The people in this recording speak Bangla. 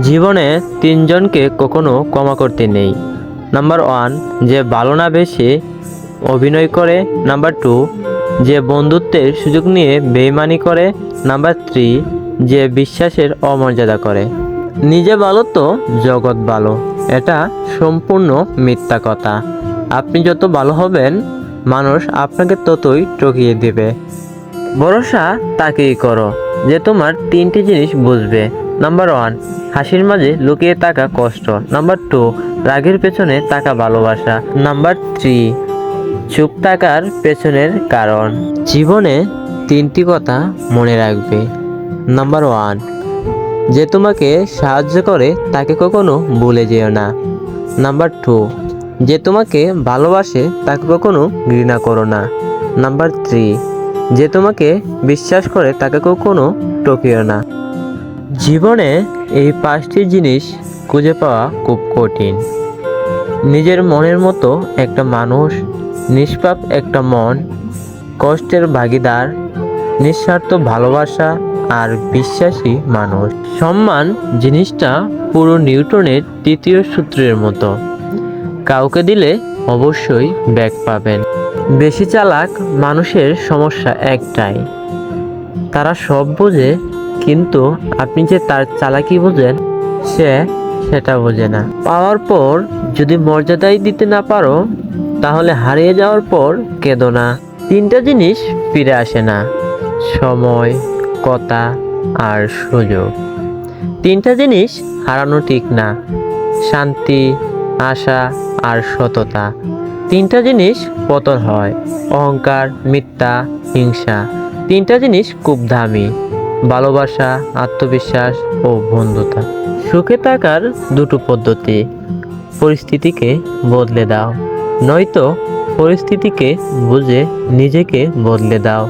জীবনে তিনজনকে কখনো ক্ষমা করতে নেই। নাম্বার ওয়ান, যে ভালো না বেশি অভিনয় করে। নাম্বার টু, যে বন্ধুত্বের সুযোগ নিয়ে বেইমানি করে। নাম্বার থ্রি, যে বিশ্বাসের অমর্যাদা করে। নিজে ভালো তো জগৎ ভালো, এটা সম্পূর্ণ মিথ্যা কথা। আপনি যত ভালো হবেন, মানুষ আপনাকে ততই টকিয়ে দেবে। ভরসা তাকেই করো, যে তোমার তিনটি জিনিস বুঝবে। নাম্বার ওয়ান হাসির মাঝে লুকিয়ে থাকা কষ্ট। নাম্বার টু রাগের পেছনে থাকা ভালোবাসা। নাম্বার থ্রি চুপ থাকার পেছনের কারণ। জীবনে তিনটি কথা মনে রাখবে। নাম্বার ওয়ান যে তোমাকে সাহায্য করে তাকে কখনো ভুলে যেও না। নাম্বার টু যে তোমাকে ভালোবাসে তাকে কখনো ঘৃণা করো না। নাম্বার থ্রি যে তোমাকে বিশ্বাস করে তাকে কখনো টকিও না। জীবনে এই পাঁচটি জিনিস খুঁজে পাওয়া খুব কঠিন। নিজের মনের মতো একটা মানুষ, নিষ্পাপ একটা মন, কষ্টের ভাগিদার, নিঃস্বার্থ ভালোবাসা আর বিশ্বাসী মানুষ। সম্মান জিনিসটা পুরো নিউটনের তৃতীয় সূত্রের মতো। কাউকে দিলে অবশ্যই ব্যাগ পাবেন। বেশি চালাক মানুষের সমস্যা একটাই, তারা সব বোঝে কিন্তু আপনি যে তার চালাকি বোঝেন, সে সেটা বোঝে না। পাওয়ার পর যদি মর্যাদাই দিতে না পারো, তাহলে হারিয়ে যাওয়ার পর কেঁদো না। তিনটা জিনিস ফিরে আসে না, সময়, কথা আর সুযোগ। তিনটা জিনিস হারানো ঠিক না, শান্তি, আশা আর সততা। তিনটা জিনিস পতন হয়, অহংকার, মিথ্যা, হিংসা। তিনটা জিনিস খুব দামি। ভালোবাসা, আত্মবিশ্বাস ও বন্ধুতা। সুখে থাকার দুটো পদ্ধতি। পরিস্থিতিকে বদলে দাও। নয়তো পরিস্থিতিকে বুঝে নিজেকে বদলে দাও।